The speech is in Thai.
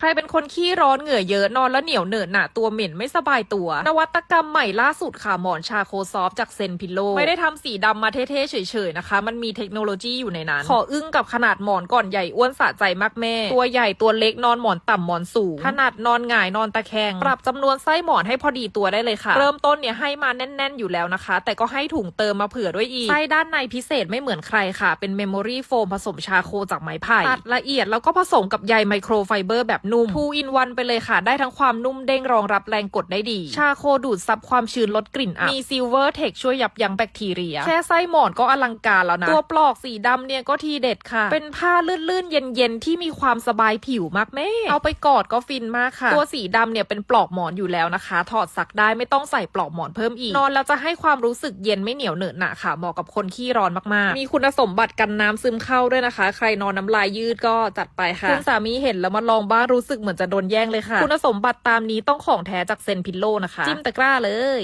ใครเป็นคนขี้ร้อนเหงื่อเยอะนอนแล้วเหนียวเหนอะหนะตัวเหม็นไม่สบายตัว นวัตกรรมใหม่ล่าสุดค่ะหมอนชาโคซอฟจากเซนพิโล ไม่ได้ทำสีดำมาเท่ๆเฉยๆนะคะ มันมีเทคโนโลยีอยู่ในนั้น ขออึ้งกับขนาดหมอนก่อนใหญ่อ้วนสะใจมากแม่ ตัวใหญ่ตัวเล็กนอนหมอนต่ำหมอนสูง ขนาดนอนหงายนอนตะแคง ปรับจำนวนไส้หมอนให้พอดีตัวได้เลยค่ะ เริ่มต้นเนี่ยให้มาแน่น ๆ อยู่แล้วนะคะ แต่ก็ให้ถุงเติมมาเผื่อด้วยอีกไส้ด้านในพิเศษไม่เหมือนใครค่ะ เป็นเมมโมรี่โฟมผสมชาโคจากไม้ไผ่ตัดละเอียดแล้วก็ผสมกับใยไมโครไฟเบอร์แบบนุ่ม2 in 1ไปเลยค่ะ ได้ทั้งความนุ่มเด้งรองรับแรงกดได้ดี ชาโคดูดซับความชื้นลดกลิ่นอับมีซิลเวอร์เทคช่วยยับยั้งแบคทีเรีย แค่ไส้หมอนก็อลังการแล้วนะ ตัวปลอกสีดำเนี่ยก็ทีเด็ดค่ะ เป็นผ้าลื่นๆ เย็นๆ ที่มีความสบายผิวมากแม่ เอาไปกอดก็ฟินมากค่ะ ตัวสีดำเนี่ยเป็นปลอกหมอนอยู่แล้วนะคะ ถอดซักได้ไม่ต้องใส่ปลอกหมอนเพิ่มอีก นอนแล้วจะให้ความรู้สึกเย็นไม่เหนียวเหนอะหนะค่ะ เหมาะกับคนขี้ร้อนมากๆ มีคุณสมบัติกันน้ำซึมเข้าด้วยนะคะ ใครนอนน้ำลายยืดก็จัดไปค่ะ คุณสามีเห็นแล้วมาลองบ้างรู้สึกเหมือนจะโดนแย่งเลยค่ะ คุณสมบัติตามนี้ต้องของแท้จากเซนพิลโลนะคะ จิ้มตะกร้าเลย